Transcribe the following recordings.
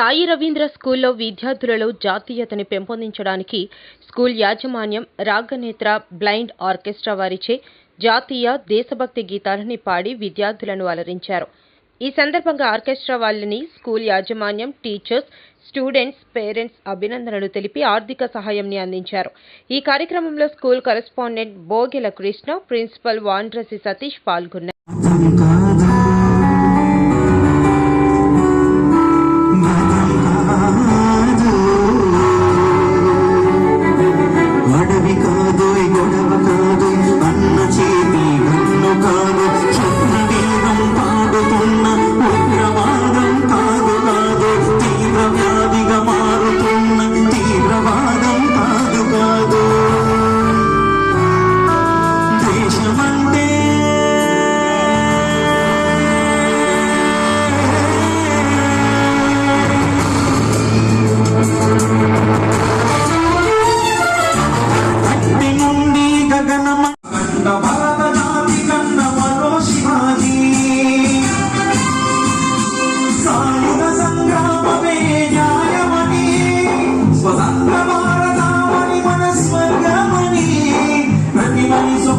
సాయి రవీంద్ర స్కూల్లో విద్యార్థులలో జాతీయతని పెంపొందించడానికి స్కూల్ యాజమాన్యం రాగనేత్ర బ్లైండ్ ఆర్కెస్ట్రా వారిచే జాతీయ దేశభక్తి గీతాలని పాడి విద్యార్థులను అలరించారు. ఈ సందర్భంగా ఆర్కెస్ట్రా వాళ్ళని స్కూల్ యాజమాన్యం టీచర్స్ స్టూడెంట్స్ పేరెంట్స్ అభినందనలు తెలిపి ఆర్థిక సహాయంని అందించారు. ఈ కార్యక్రమంలో school correspondent Bogela Krishna principal Vandrasi Satish పాల్గొన్నారు.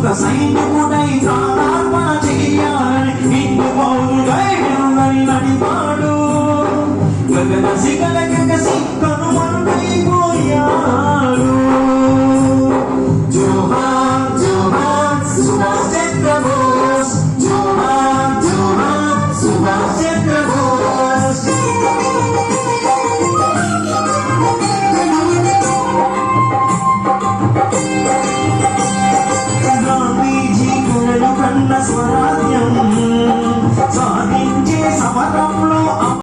ఒక సైనికుడై ప్రాణార్పణ చెయ్యాలి ఇందు పౌరుడై నడిపాడు గగన శిఖలకి